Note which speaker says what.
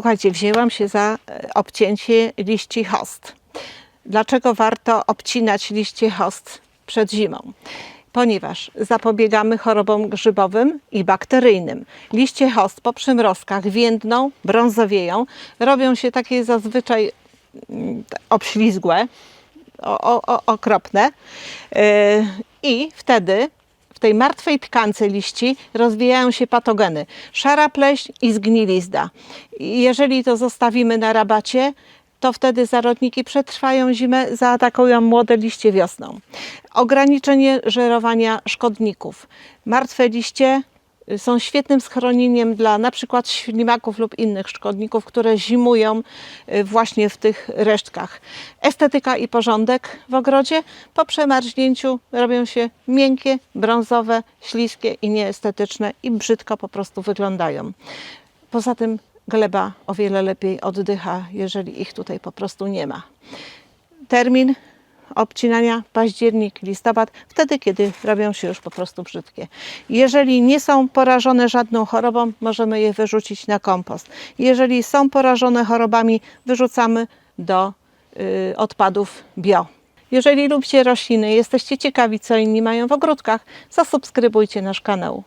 Speaker 1: Słuchajcie, wzięłam się za e, obcięcie liści host. Dlaczego warto obcinać liście host przed zimą? Ponieważ zapobiegamy chorobom grzybowym i bakteryjnym. Liście host po przymrozkach więdną, brązowieją, robią się takie zazwyczaj mm, obślizgłe, okropne. Yy, I wtedy w tej martwej tkance liści rozwijają się patogeny. Szara pleśń i zgnilizna. I Jeżeli to zostawimy na rabacie, to wtedy zarodniki przetrwają zimę, zaatakują młode liście wiosną. Ograniczenie żerowania szkodników. Martwe liście są świetnym schronieniem dla na przykład ślimaków lub innych szkodników, które zimują y, właśnie w tych resztkach. Estetyka i porządek w ogrodzie po przemarznięciu robią się miękkie, brązowe, śliskie i nieestetyczne i brzydko po prostu wyglądają. Poza tym gleba o wiele lepiej oddycha, jeżeli ich tutaj po prostu nie ma. Termin obcinania październik, listopad, wtedy kiedy robią się już po prostu brzydkie. Jeżeli nie są porażone żadną chorobą, możemy je wyrzucić na kompost. Jeżeli są porażone chorobami, wyrzucamy do y, odpadów bio. Jeżeli lubicie rośliny, jesteście ciekawi, co inni mają w ogródkach, zasubskrybujcie nasz kanał.